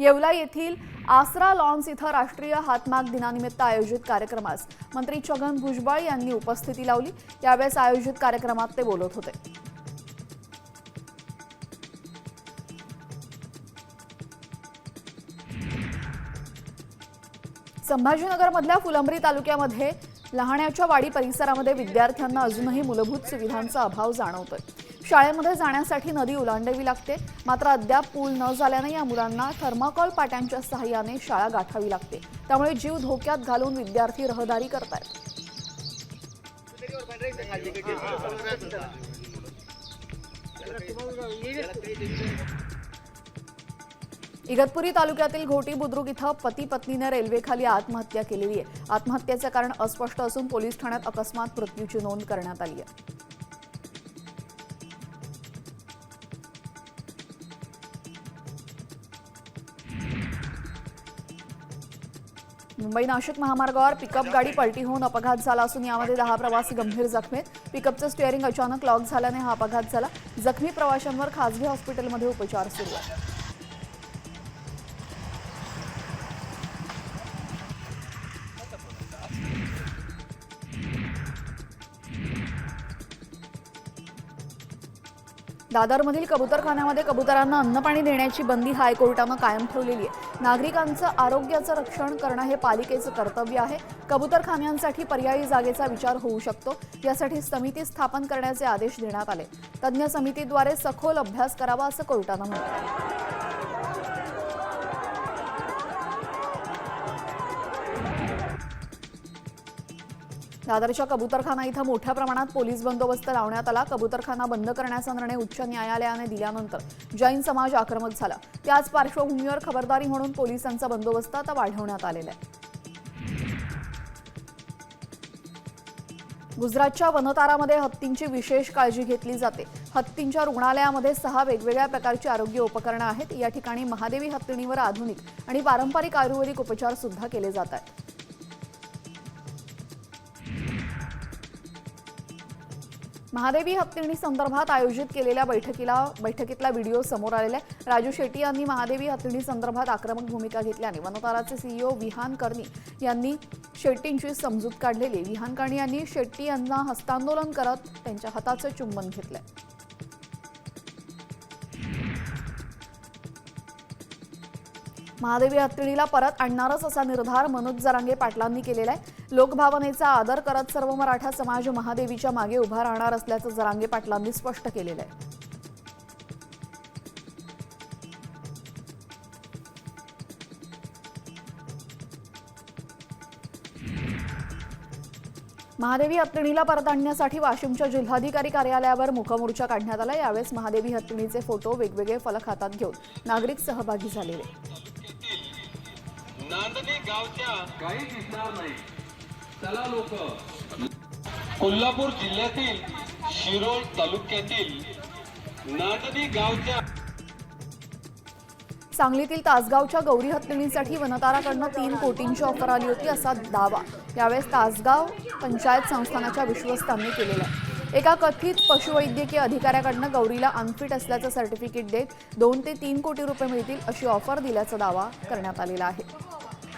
येवला येथील आसरा लॉन्स इथं राष्ट्रीय हातमाग दिनानिमित्त आयोजित कार्यक्रमास मंत्री छगन भुजबळ यांनी उपस्थिती लावली. यावेळेस आयोजित कार्यक्रमात ते बोलत होते. संभाजीनगरमधल्या फुलंब्री तालुक्यामध्ये लहाण्याच्या वाडी परिसरामध्ये विद्यार्थ्यांना अजूनही मूलभूत सुविधांचा अभाव जाणवतोय. शाळेमध्ये जाण्यासाठी नदी ओलांडावी लागते. मात्र अद्याप पूल न झाल्याने या मुलांना थर्माकॉल पाट्यांच्या सहाय्याने शाळा गाठावी लागते. त्यामुळे जीव धोक्यात घालून विद्यार्थी रहदारी करतायत. इगतपुरी तालुक्यातील घोटी बुद्रुक इथं पती पत्नीने रेल्वेखाली आत्महत्या केलेली आहे. आत्महत्येचं कारण अस्पष्ट असून पोलीस ठाण्यात अकस्मात मृत्यूची नोंद करण्यात आली आहे. मुंबई नाशिक महामार्गावर पिकअप गाडी पलटी होऊन अपघात झाला असून यामध्ये दहा प्रवासी गंभीर जखमी आहेत. पिकअपचं स्टिअरिंग अचानक लॉक झाल्याने हा अपघात झाला. जखमी प्रवाशांवर खासगी हॉस्पिटलमध्ये उपचार सुरू आहेत. दादरमधील कबुतरखान्यामध्ये कबुतरांना अन्नपाणी देण्याची बंदी हायकोर्टानं कायम ठेवलेली आहे. नागरिकांचं आरोग्याचं रक्षण करणं हे पालिकेचं कर्तव्य आहे. कबुतरखान्यांसाठी पर्यायी जागेचा विचार होऊ शकतो. यासाठी समिती स्थापन करण्याचे आदेश देण्यात आले. तज्ज्ञ समितीद्वारे सखोल अभ्यास करावा असं कोर्टानं म्हटलं दादरच्या कबुतरखाना इथं मोठ्या प्रमाणात पोलीस बंदोबस्त लावण्यात आला. कबुतरखाना बंद करण्याचा निर्णय उच्च न्यायालयाने दिल्यानंतर जैन समाज आक्रमक झाला. त्याच पार्श्वभूमीवर खबरदारी म्हणून पोलिसांचा बंदोबस्त आता वाढवण्यात आलेला आहे. गुजरातच्या वनतारामध्ये हत्तींची विशेष काळजी घेतली जाते. हत्तींच्या रुग्णालयामध्ये सहा वेगवेगळ्या प्रकारची आरोग्य उपकरणं आहेत. या ठिकाणी महादेवी हत्तीणीवर आधुनिक आणि पारंपरिक आयुर्वेदिक उपचार सुद्धा केले जात आहेत. महादेवी हत्तीणी संदर्भात आयोजित केलेल्या बैठकीला बैठकीतला व्हिडिओ समोर आलेला आहे. राजू शेट्टी यांनी महादेवी हत्तीणी संदर्भात आक्रमक भूमिका घेतल्याने वनताराचे सीईओ विहान कर्णी यांनी शेट्टींची समजूत काढलेली विहान कर्णी यांनी शेट्टी यांना हस्तांदोलन करत त्यांच्या हाताचं चुंबन घेतलंय. महादेवी हत्तीणीला परत आणणारच असा निर्धार मनोज जरांगे पाटलांनी केलेला आहे. लोकभावनेचा आदर करत सर्व मराठा समाज महादेवीच्या मागे उभा राहणार असल्याचं जरांगे पाटलांनी स्पष्ट केलेलं आहे. महादेवी हत्तीणीला परत आणण्यासाठी वाशिमच्या जिल्हाधिकारी कार्यालयावर मुखमोर्चा काढण्यात आला. यावेळेस महादेवी हत्तीणीचे फोटो वेगवेगळे फलक हातात घेऊन नागरिक सहभागी झालेले. नांदणी गावच्या काही दिसणार नाही. चला लोक. कोल्हापूर जिल्ह्यातील शिरोळ तालुक्यातील नांदणी गावच्या सांगलीतील तासगावच्या गौरी हत्तीणीसाठी वनताराकडनं तीन कोटींची ऑफर आली होती असा दावा. यावेळेस तासगाव पंचायत संस्थानाच्या विश्वस्तांनी केलेला आहे. एका कथित पशुवैद्यकीय अधिकाऱ्याकडनं गौरीला अनफिट असल्याचं सर्टिफिकेट देत दोन ते तीन कोटी रुपये मिळतील अशी ऑफर दिल्याचा दावा करण्यात आलेला आहे.